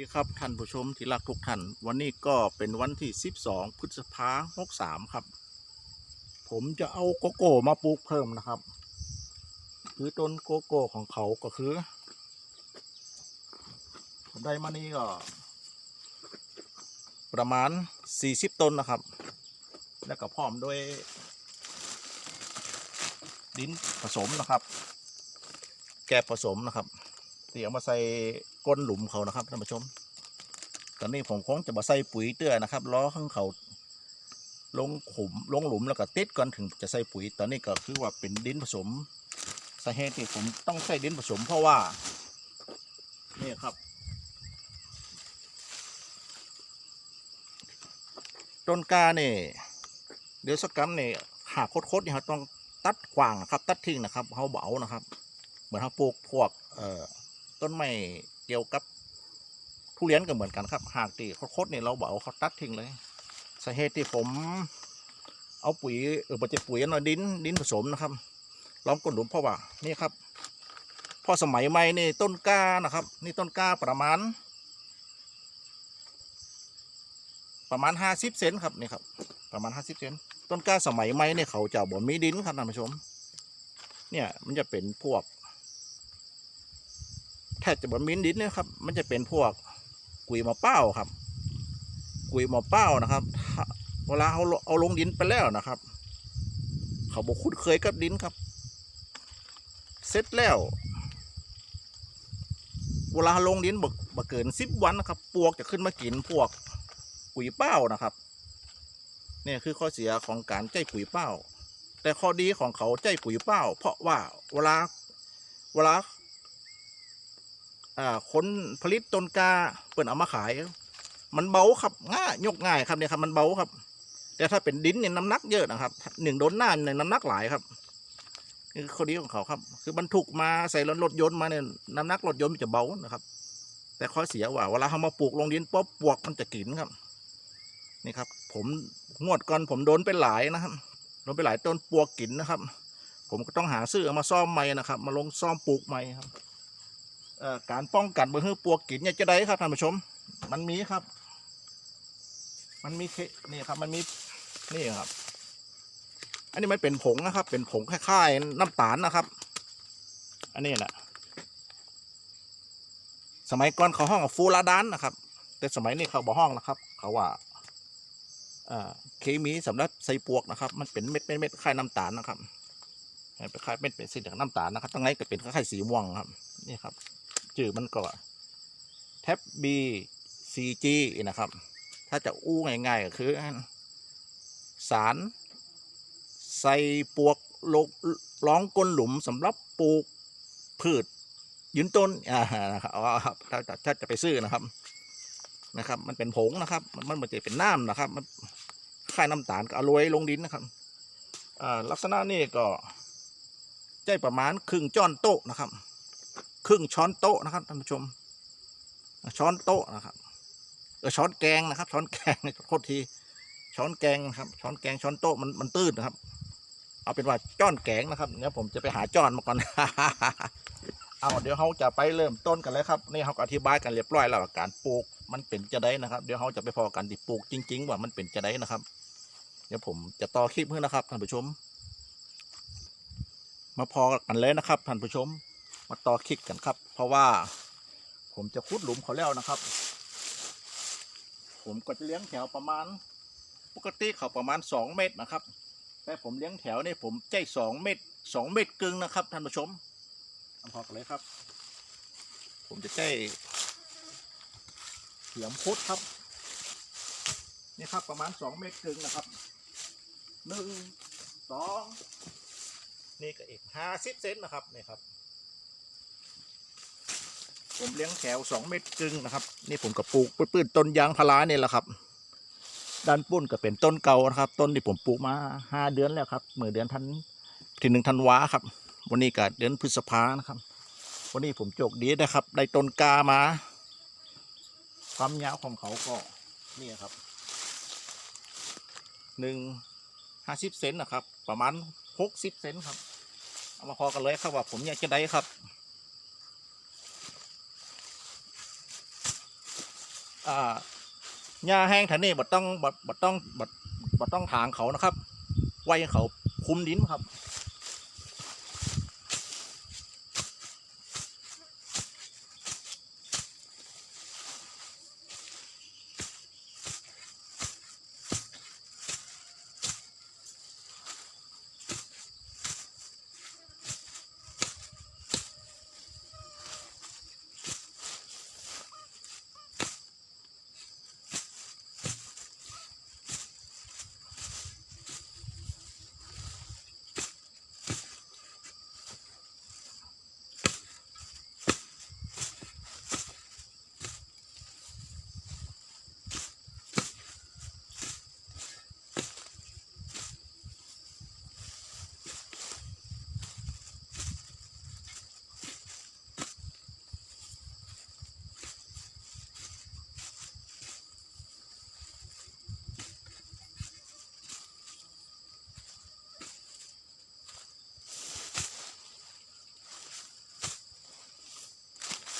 ดีครับท่านผู้ชมที่รักทุกท่าน วันนี้ก็เป็นวันที่ 12 พฤษภาหกสามครับ ผมจะเอาโกโก้มาปลูกเพิ่มนะครับ คือต้นโกโก้ของเขาก็คือ ผมได้มานี่ก็ ประมาณ 40 ต้นนะครับ แล้วก็พร้อมด้วย ดินผสมนะครับ แกบผสมนะครับ ที่เอามาใส่ก้นหลุมเขานะครับท่านผู้ชม ตอนนี้ผมคงจะมาใส่ปุ๋ยเตื้อนะครับล้อข้างเขาลงขุมลงหลุมแล้วก็ติดก่อนถึงจะใส่ปุ๋ย ตอนนี้ก็คือว่าเป็นดินผสมสาเหตุที่ผมต้องใส่ดินผสม เพราะว่านี่ครับ ต้นกาเนี่ยเดี๋ยวสักกำเนี่ยหากโคตรๆเนี่ยเราต้องตัดกวางนะครับ ตัดทิ้งนะครับเขาเบานะครับ เหมือนเขาปลูกพวกเอ่อ ต้นไม้เกี่ยวกับทุเรียนก็เหมือนกันครับ หากตีโคตรๆเนี่ยเราเบาเขาตัดทิ้งเลยสาเหตุที่ผมเอาปุ๋ยเออปัจจุปุ๋ยเอาดินดินผสมนะครับล้อมก้นหลุมเพราะว่านี่ครับพอสมัยใหม่นี่ต้นกล้านะครับ นี่ต้นกล้าประมาณ ประมาณห้าสิบเซนครับนี่ครับประมาณห้าสิบเซนต้นกล้าสมัยใหม่เนี่ยเขาจะบ่มีดินครับท่านผู้ชม เนี่ยมันจะเป็นพวก แทบจะบ่มีดินนะครับ มันจะเป็นพวกกุยมะเป้าครับ กุยมะเป้านะครับ เวลาเขาเอาลงดินไปแล้วนะครับ เขาบอกคุ้นเคยกับดินครับ เสร็จแล้ว เวลาลงดินบกบกเกินสิบวันนะครับ ปวกจะขึ้นมากินพวกกุยเป้านะครับเนี่ยคือข้อเสียของการใจปุ๋ยเป้า แต่ข้อดีของเขาใจปุ๋ยเป้า เพราะว่าเวลาเวลา อ่าคนผลิตต้นกาเปิดเอามาขาย มันเบาครับง่ายยกง่ายครับเนี่ยครับมันเบาครับ แต่ถ้าเป็นดินเนี่ยน้ำหนักเยอะนะครับหนึ่งโดนหน้าเนี่ยน้ำหนักหลายครับนี่คือข้อดีของเขาครับ คือบรรทุกมาใส่รถรถยนต์มาเนี่ยน้ำหนักรถยนต์มันจะเบานะครับ แต่ข้อเสียว่าเวลาเขามาปลูกลงดินป๊อบปวกมันจะกินครับนี่ครับ ผมงวดก่อนผมโดนไปหลายนะครับโดนไปหลายต้นปวกกินนะครับ ผมก็ต้องหาซื้อเอามาซ่อมใหม่นะครับ มาลงซ่อมปลูกใหม่ครับ การป้องกันเบื่อปวกกินเนี่ยจะได้ครับท่านผู้ชม มันมีครับ มันมีนี่ครับ มันมีนี่ครับ อันนี้มันเป็นผงนะครับ เป็นผงคล้ายๆน้ำตาลนะครับ อันนี้แหละสมัยก่อนเขาห้องฟูลาดานนะครับ แต่สมัยนี้เขาบอห้องนะครับ เขาว่าเคมีสำหรับใส่ปวกนะครับ มันเป็นเม็ดเม็ดเม็ดคล้ายน้ำตาลนะครับเป็นคล้ายเม็ดเป็นสีเหลืองน้ำตาลนะครับตั้งไงก็เป็นคล้ายสีม่วงครับ นี่ครับ จื่อมันก็แท็บบีซีจีนะครับ ถ้าจะอู้ง่ายๆก็คือ สาร ใส่ปวกลงร้องก้นหลุมสำหรับปลูกพืชยืนต้นอ่านะครับเอาครับถ้าถ้าจะไปซื้อนะครับนะครับ มันเป็นผงนะครับ มันมันมันจะเป็นน้ำนะครับ มันคล้ายน้ำตาลก็อาโรยลงดินนะครับอ่าลักษณะนี้ก็ใจประมาณครึ่งจ้อนโต๊ะนะครับ ครึ่งช้อนโต๊ะนะครับท่านผู้ชม ช้อนโต๊ะนะครับเออช้อนแกงนะครับ ช้อนแกงโทษทีช้อนแกงนะครับช้อนแกงช้อนโต๊ะมันมันตื้นนะครับ เอาเป็นว่าจ้อนแกงนะครับเดี๋ยผมจะไปหาจ้อนมาก่อนเอาเดี๋ยวเขาจะไปเริ่มต้นกันเลยครับนี่เขาอธิบายกันเรียบร้อยแล้วการปลูกมันเป็นจะได้นะครับ เดี๋ยวเขาจะไปพอกันที่ปลูกจริง ๆ ว่ามันเป็นจะได้นะครับ เดี๋ยวผมจะต่อคลิปเพื่อนะครับท่านผู้ชม มาพอกันเลยนะครับท่านผู้ชม มาต่อคลิปกันครับ เพราะว่าผมจะขุดหลุมเขาแล้วนะครับ ผมก็จะเลี้ยงแถวประมาณ ปกติเขาประมาณสองเมตรนะครับ แต่ผมเลี้ยงแถวนี่ผมใจสองเมตรสองเมตรกึ่งนะครับท่านผู้ชมเอาพอกันเลยครับ ผมจะใช้เขียมพุดครับนี่ครับประมาณสองเมตรกึ่งนะครับหนึ่งสองนี่ก็อีกห้าสิบเซนนะครับนี่ครับ ผมเลี้ยงแถวสองเมตรกึ่งนะครับ นี่ผมก็ปลูกปื้นต้นยางพาราเนี่ยแหละครับ ด้านปุ้นก็เป็นต้นเก่านะครับ ต้นที่ผมปลูกมาห้าเดือนแล้วครับเมื่อเดือนทันที่หนึ่งธันวาครับ วันนี้ก็เดือนพฤษภานะครับ วันนี้ผมโจกดีนะครับ ได้ต้นกามา ความยาวของเขาก็นี่ครับหนึ่งห้าสิบเซนนะครับ ประมาณหกสิบเซนครับ เอามาพอกันเลยครับว่าผมอยากจะได้ครับ อ่าหญ้าแห้งแถวนี้บ่ต้องบ่บ่ต้องบ่บ่ต้องถางเขานะครับ ไว้ให้เขาคุมดินครับ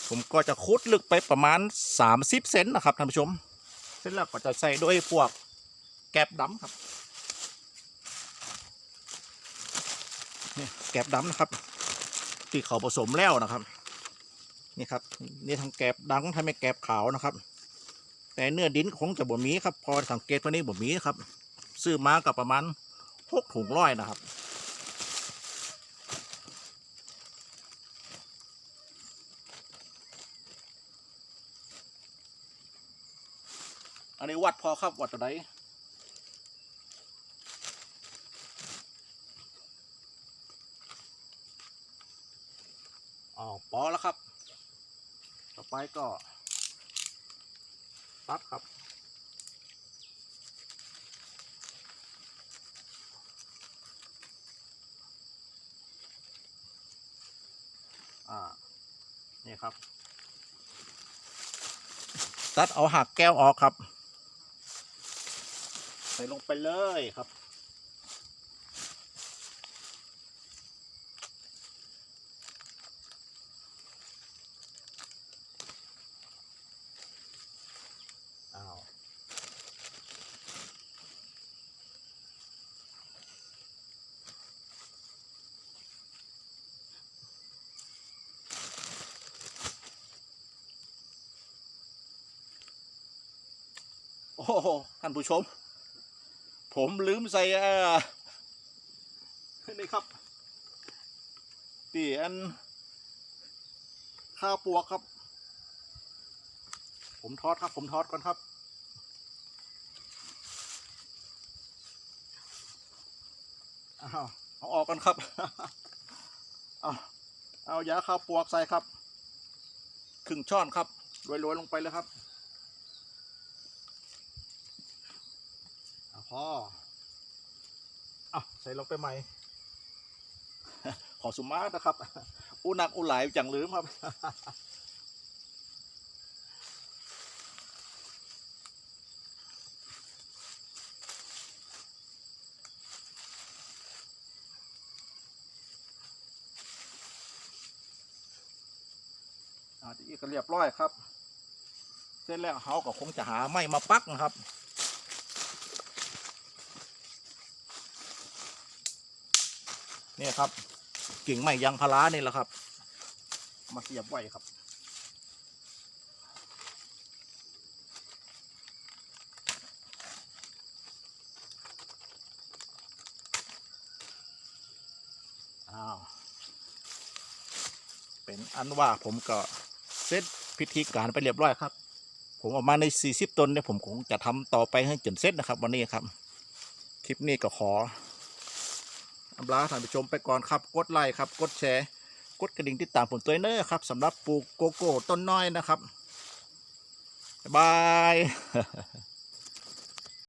ผมก็จะคุดลึกไปประมาณ 30 เซนนะครับท่านผู้ชม เสร็จแล้วก็จะใส่ด้วยพวกแกบดำครับนี่แกบดำนะครับ ที่เขาผสมแล้วนะครับ นี่ครับนี่ทั้งแกบดังทั้งไม่แกบขาวนะครับ แต่เนื้อดินคงจะบ่มีครับ พอสังเกตตัวนี้บ่มีครับ ซื้อมากับประมาณหกถุงร้อยนะครับ นนี้วัดพอครับวัดตัวไหนอ๋อพอแล้วครับ ต่อไปก็ตัดครับอ่านี่ครับ ตัดเอาหักแก้วออกครับ ส่ลงไปเลยครับ อ้าวโอ้โหท่านผู้ชม ผมลืมใส่เออนี่ครับตีอันข้าวปวกครับ ผมทอดครับ ผมทอดก่อนครับเอาเอาออกกันครับ เอาเอายาข้าวปวกใส่ครับครึ่งช้อนครับโรยๆลงไปเลยครับ อะ พออะใส่ลงไปใหม่ ขอสุมาตรนะครับ อุหนักอุหลายจังลืมครับ อ่าที่ก็เรียบร้อยครับ เสร็จแล้วเขาก็คงจะหาไม้มาปักนะครับ เนี่ยครับ กิ่งไม้ยางพารานี่แหละครับ มาเสียบไว้ครับอ้าวเป็นอันว่าผมก็เสร็จพิธีการไปเรียบร้อยครับ ผมออกมาใน 40 ตนเนี่ยผมคงจะทำต่อไปให้จนเสร็จนะครับ วันนี้ครับ คลิปนี้ก็ขอ อำลาท่านผู้ชมไปก่อนครับ กดไลค์ครับ กดแชร์ กดกระดิ่งติดตามผมตัวเนอร์ครับสำหรับปลูกโกโก้ต้นน้อยนะครับบ๊ายบาย